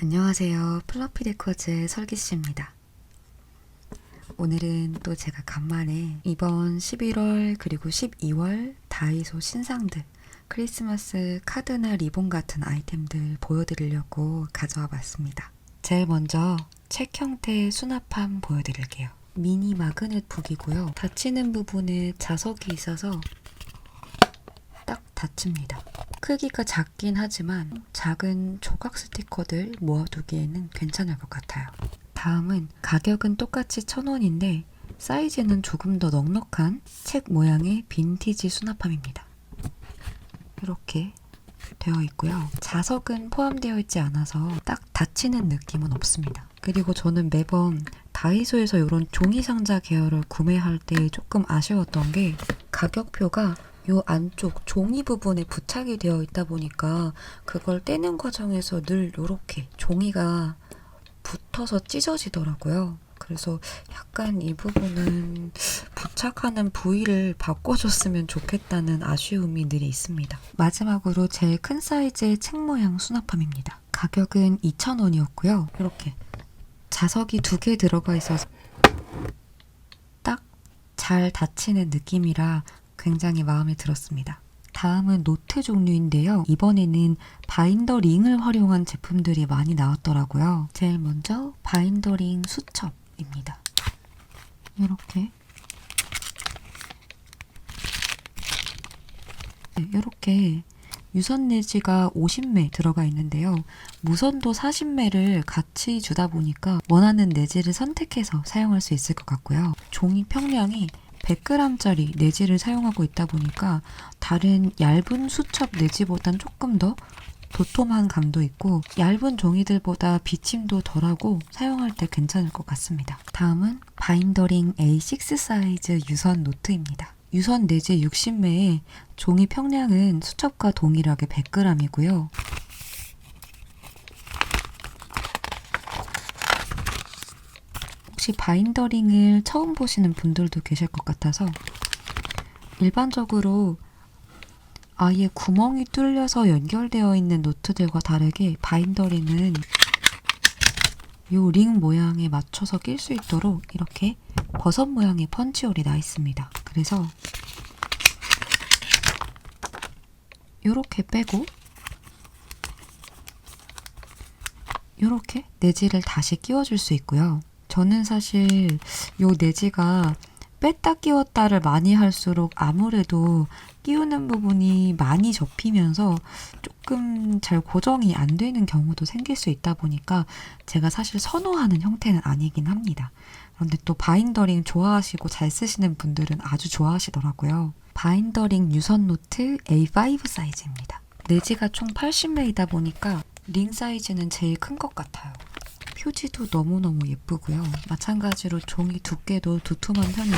안녕하세요. 플러피 데코즈의 설기씨입니다. 오늘은 또 제가 간만에 이번 11월 그리고 12월 다이소 신상들 크리스마스 카드나 리본 같은 아이템들 보여드리려고 가져와 봤습니다. 제일 먼저 책 형태의 수납함 보여드릴게요. 미니 마그넷 북이고요. 닫히는 부분에 자석이 있어서 딱 닫힙니다. 크기가 작긴 하지만 작은 조각 스티커들 모아두기에는 괜찮을 것 같아요. 다음은 가격은 똑같이 1000원인데 사이즈는 조금 더 넉넉한 책 모양의 빈티지 수납함입니다. 이렇게 되어 있고요. 자석은 포함되어 있지 않아서 딱 닫히는 느낌은 없습니다. 그리고 저는 매번 다이소에서 이런 종이 상자 계열을 구매할 때 조금 아쉬웠던 게 가격표가 요 안쪽 종이 부분에 부착이 되어 있다 보니까 그걸 떼는 과정에서 늘 이렇게 종이가 붙어서 찢어지더라고요. 그래서 약간 이 부분은 부착하는 부위를 바꿔줬으면 좋겠다는 아쉬움이 늘 있습니다. 마지막으로 제일 큰 사이즈의 책 모양 수납함입니다. 가격은 2,000원이었고요. 이렇게 자석이 두 개 들어가 있어서 딱 잘 닫히는 느낌이라 굉장히 마음에 들었습니다. 다음은 노트 종류인데요. 이번에는 바인더 링을 활용한 제품들이 많이 나왔더라고요. 제일 먼저 바인더 링 수첩입니다. 이렇게 네, 이렇게 유선 내지가 50매 들어가 있는데요. 무선도 40매를 같이 주다 보니까 원하는 내지를 선택해서 사용할 수 있을 것 같고요. 종이 평량이 100g짜리 내지를 사용하고 있다 보니까 다른 얇은 수첩 내지보단 조금 더 도톰한 감도 있고 얇은 종이들보다 비침도 덜하고 사용할 때 괜찮을 것 같습니다. 다음은 바인더링 A6 사이즈 유선 노트입니다. 유선 내지 60매에 종이 평량은 수첩과 동일하게 100g이고요. 혹시 바인더링을 처음 보시는 분들도 계실 것 같아서 일반적으로 아예 구멍이 뚫려서 연결되어 있는 노트들과 다르게 바인더링은 이링 모양에 맞춰서 낄 수 있도록 이렇게 버섯 모양의 펀치홀이 나 있습니다. 그래서 이렇게 빼고 이렇게 내지를 다시 끼워줄 수 있고요. 저는 사실 요 내지가 뺐다 끼웠다를 많이 할수록 아무래도 끼우는 부분이 많이 접히면서 조금 잘 고정이 안 되는 경우도 생길 수 있다 보니까 제가 사실 선호하는 형태는 아니긴 합니다. 그런데 또 바인더링 좋아하시고 잘 쓰시는 분들은 아주 좋아하시더라고요. 바인더링 유선 노트 A5 사이즈입니다. 내지가 총 80매이다 보니까 링 사이즈는 제일 큰 것 같아요. 표지도 너무너무 예쁘고요. 마찬가지로 종이 두께도 두툼한 편이고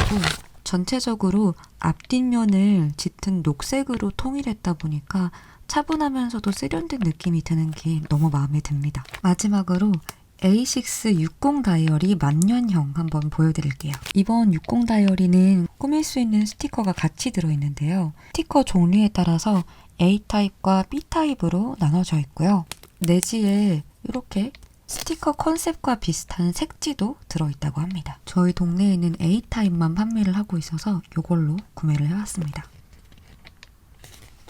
전체적으로 앞뒷면을 짙은 녹색으로 통일했다 보니까 차분하면서도 세련된 느낌이 드는 게 너무 마음에 듭니다. 마지막으로 A6 60 다이어리 만년형 한번 보여드릴게요. 이번 60 다이어리는 꾸밀 수 있는 스티커가 같이 들어있는데요. 스티커 종류에 따라서 A타입과 B타입으로 나눠져 있고요. 내지에 이렇게 스티커 컨셉과 비슷한 색지도 들어있다고 합니다. 저희 동네에는 A타입만 판매를 하고 있어서 이걸로 구매를 해왔습니다.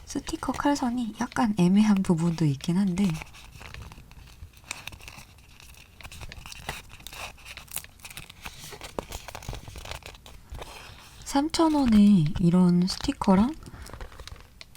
스티커 칼선이 약간 애매한 부분도 있긴 한데 3,000원에 이런 스티커랑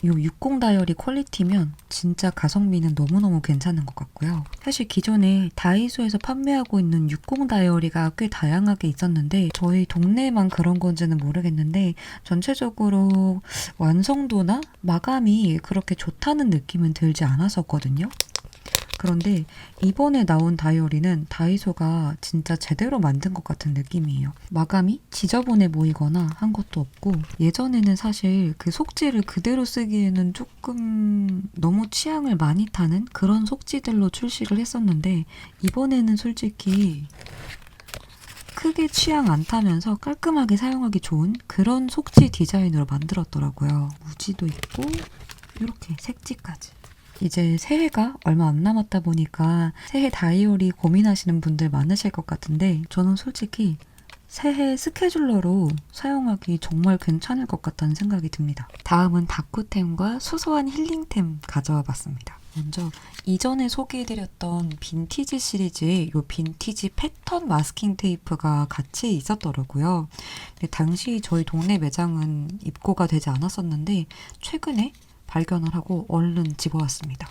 요60 다이어리 퀄리티면 진짜 가성비는 너무너무 괜찮은 것 같고요. 사실 기존에 다이소에서 판매하고 있는 60 다이어리가 꽤 다양하게 있었는데 저희 동네만 그런 건지는 모르겠는데 전체적으로 완성도나 마감이 그렇게 좋다는 느낌은 들지 않았었거든요. 그런데 이번에 나온 다이어리는 다이소가 진짜 제대로 만든 것 같은 느낌이에요. 마감이 지저분해 보이거나 한 것도 없고 예전에는 사실 그 속지를 그대로 쓰기에는 조금 너무 취향을 많이 타는 그런 속지들로 출시를 했었는데 이번에는 솔직히 크게 취향 안 타면서 깔끔하게 사용하기 좋은 그런 속지 디자인으로 만들었더라고요. 무지도 있고 이렇게 색지까지. 이제 새해가 얼마 안 남았다 보니까 새해 다이어리 고민하시는 분들 많으실 것 같은데 저는 솔직히 새해 스케줄러로 사용하기 정말 괜찮을 것 같다는 생각이 듭니다. 다음은 다꾸템과 소소한 힐링템 가져와 봤습니다. 먼저 이전에 소개해드렸던 빈티지 시리즈의 요 빈티지 패턴 마스킹 테이프가 같이 있었더라고요. 당시 저희 동네 매장은 입고가 되지 않았었는데 최근에 발견을 하고 얼른 집어왔습니다.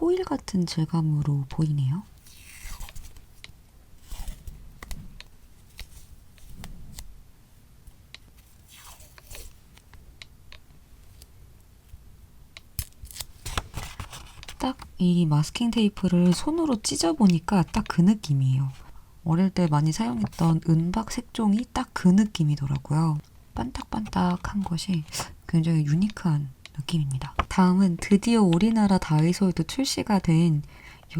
호일 같은 질감으로 보이네요. 딱 이 마스킹 테이프를 손으로 찢어보니까 딱 그 느낌이에요. 어릴 때 많이 사용했던 은박 색종이 딱 그 느낌이더라고요. 반딱반딱한 것이 굉장히 유니크한 느낌입니다. 다음은 드디어 우리나라 다이소에도 출시가 된이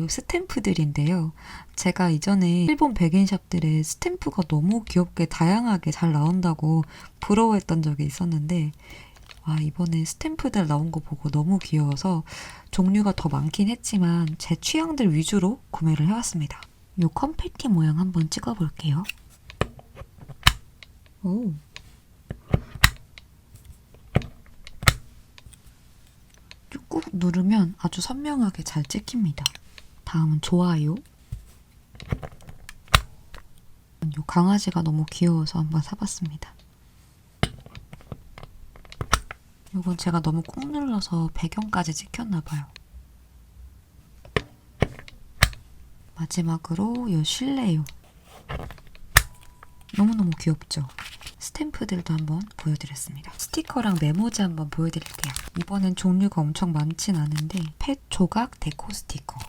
스탬프들인데요. 제가 이전에 일본 백인샵들의 스탬프가 너무 귀엽게 다양하게 잘 나온다고 부러워했던 적이 있었는데 와 이번에 스탬프들 나온 거 보고 너무 귀여워서 종류가 더 많긴 했지만 제 취향들 위주로 구매를 해왔습니다. 이 컴패티 모양 한번 찍어볼게요. 오. 꾹 누르면 아주 선명하게 잘 찍힙니다. 다음은 좋아요. 이 강아지가 너무 귀여워서 한번 사봤습니다. 이건 제가 너무 꾹 눌러서 배경까지 찍혔나봐요. 마지막으로 이 실내요. 너무너무 귀엽죠? 스탬프들도 한번 보여드렸습니다. 스티커랑 메모지 한번 보여드릴게요. 이번엔 종류가 엄청 많진 않은데 펫 조각 데코 스티커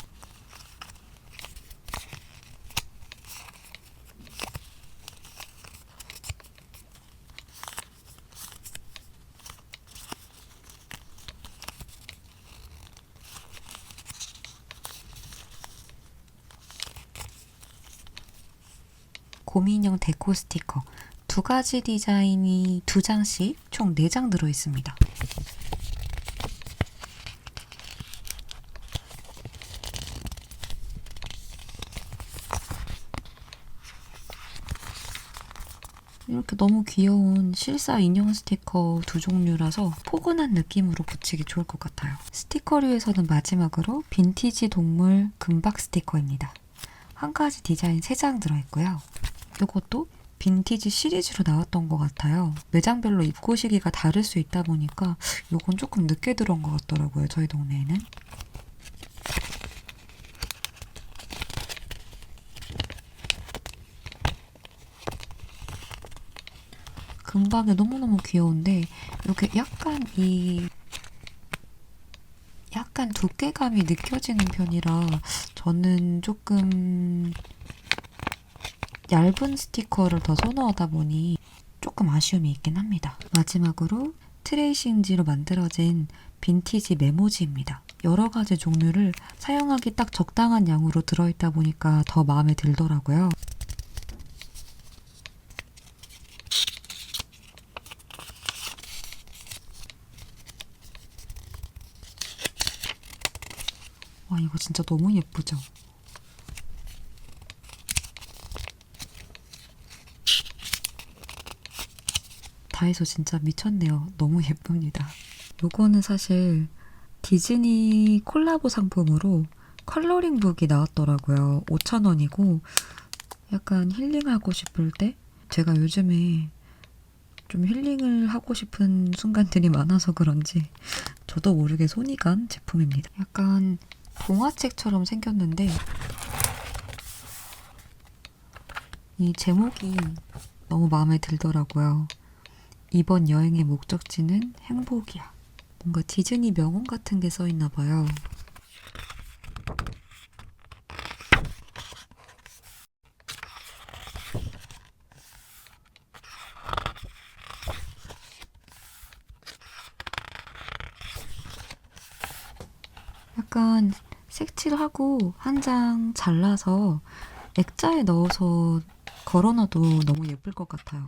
곰인형 데코 스티커 두 가지 디자인이 두 장씩 총 네 장 들어 있습니다. 이렇게 너무 귀여운 실사 인형 스티커 두 종류라서 포근한 느낌으로 붙이기 좋을 것 같아요. 스티커류에서는 마지막으로 빈티지 동물 금박 스티커입니다. 한 가지 디자인 3장 들어있고요. 이것도 빈티지 시리즈로 나왔던 것 같아요. 매장별로 입고 시기가 다를 수 있다 보니까 이건 조금 늦게 들어온 것 같더라고요. 저희 동네에는. 금박이 너무너무 귀여운데 이렇게 약간 이 약간 두께감이 느껴지는 편이라 저는 조금 얇은 스티커를 더 선호하다 보니 조금 아쉬움이 있긴 합니다. 마지막으로 트레이싱지로 만들어진 빈티지 메모지입니다. 여러 가지 종류를 사용하기 딱 적당한 양으로 들어있다 보니까 더 마음에 들더라고요. 와, 이거 진짜 너무 예쁘죠? 다이소 진짜 미쳤네요. 너무 예쁩니다. 요거는 사실 디즈니 콜라보 상품으로 컬러링북이 나왔더라고요. 5,000원이고 약간 힐링하고 싶을 때 제가 요즘에 좀 힐링을 하고 싶은 순간들이 많아서 그런지 저도 모르게 손이 간 제품입니다. 약간 동화책처럼 생겼는데 이 제목이 너무 마음에 들더라고요. 이번 여행의 목적지는 행복이야. 뭔가 디즈니 명언 같은 게 써 있나 봐요. 약간 색칠하고 한 장 잘라서 액자에 넣어서 걸어놔도 너무 예쁠 것 같아요.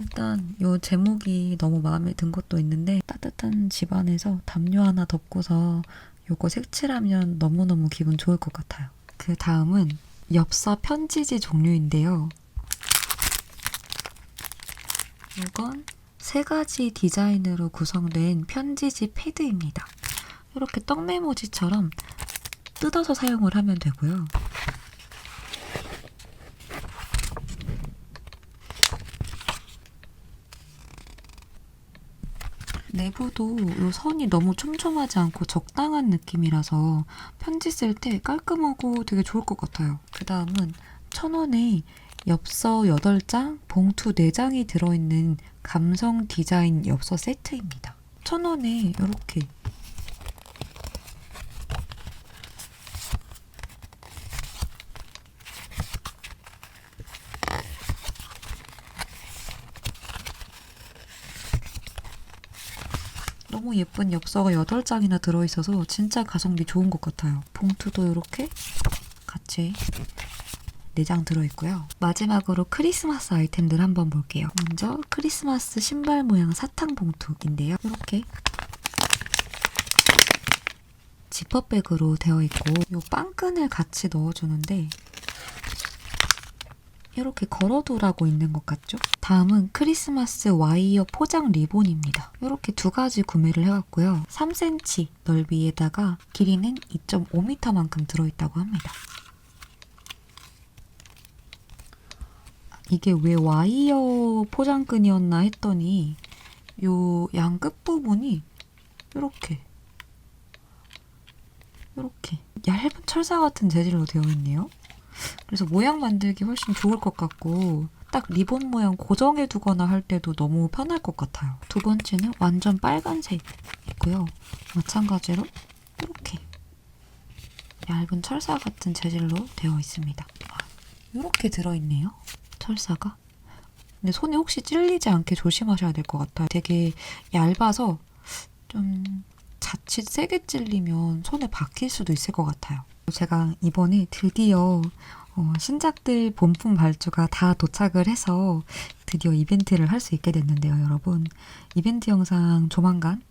일단 요 제목이 너무 마음에 든 것도 있는데 따뜻한 집안에서 담요 하나 덮고서 요거 색칠하면 너무너무 기분 좋을 것 같아요. 그 다음은 엽서 편지지 종류인데요. 이건 세 가지 디자인으로 구성된 편지지 패드입니다. 이렇게 떡메모지처럼 뜯어서 사용을 하면 되고요. 내부도 이 선이 너무 촘촘하지 않고 적당한 느낌이라서 편지 쓸 때 깔끔하고 되게 좋을 것 같아요. 그 다음은 천 원에 엽서 8장, 봉투 4장이 들어있는 감성 디자인 엽서 세트입니다. 천 원에 이렇게 너무 예쁜 엽서가 8장이나 들어있어서 진짜 가성비 좋은 것 같아요. 봉투도 이렇게 같이 4장 들어있고요. 마지막으로 크리스마스 아이템들 한번 볼게요. 먼저 크리스마스 신발 모양 사탕 봉투인데요. 이렇게 지퍼백으로 되어 있고 요 빵끈을 같이 넣어주는데 이렇게 걸어두라고 있는 것 같죠? 다음은 크리스마스 와이어 포장 리본입니다. 이렇게 두 가지 구매를 해왔고요. 3cm 넓이에다가 길이는 2.5m만큼 들어있다고 합니다. 이게 왜 와이어 포장끈이었나 했더니 요 양 끝부분이 이렇게 이렇게 얇은 철사 같은 재질로 되어 있네요. 그래서 모양 만들기 훨씬 좋을 것 같고 딱 리본 모양 고정해 두거나 할 때도 너무 편할 것 같아요. 두 번째는 완전 빨간색이고요. 마찬가지로 이렇게 얇은 철사 같은 재질로 되어 있습니다. 이렇게 들어있네요. 철사가. 근데 손에 혹시 찔리지 않게 조심하셔야 될 것 같아요. 되게 얇아서 좀 자칫 세게 찔리면 손에 박힐 수도 있을 것 같아요. 제가 이번에 드디어 어, 신작들 본품 발주가 다 도착을 해서 드디어 이벤트를 할 수 있게 됐는데요, 여러분. 이벤트 영상 조만간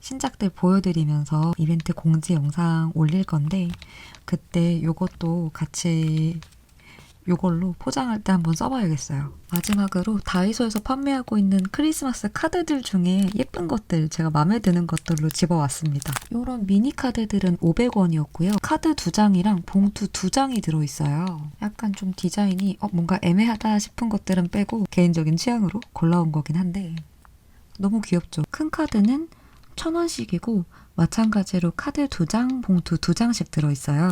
신작들 보여드리면서 이벤트 공지 영상 올릴 건데 그때 요것도 같이 요걸로 포장할 때 한번 써봐야겠어요. 마지막으로 다이소에서 판매하고 있는 크리스마스 카드들 중에 예쁜 것들 제가 마음에 드는 것들로 집어왔습니다. 요런 미니 카드들은 500원이었고요. 카드 두 장이랑 봉투 두 장이 들어있어요. 약간 좀 디자인이 어, 뭔가 애매하다 싶은 것들은 빼고 개인적인 취향으로 골라온 거긴 한데 너무 귀엽죠. 큰 카드는 천 원씩이고 마찬가지로 카드 두 장, 봉투 두 장씩 들어있어요.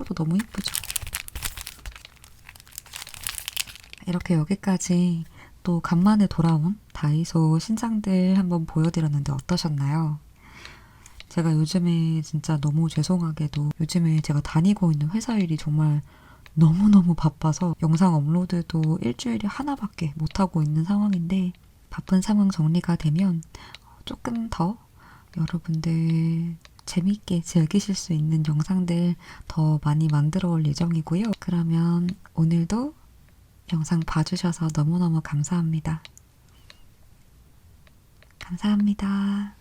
이것도 너무 이쁘죠. 이렇게 여기까지 또 간만에 돌아온 다이소 신상들 한번 보여드렸는데 어떠셨나요? 제가 요즘에 진짜 너무 죄송하게도 요즘에 제가 다니고 있는 회사 일이 정말 너무너무 바빠서 영상 업로드도 일주일에 하나밖에 못하고 있는 상황인데 바쁜 상황 정리가 되면 조금 더 여러분들 재밌게 즐기실 수 있는 영상들 더 많이 만들어 올 예정이고요. 그러면 오늘도 영상 봐주셔서 너무너무 감사합니다. 감사합니다.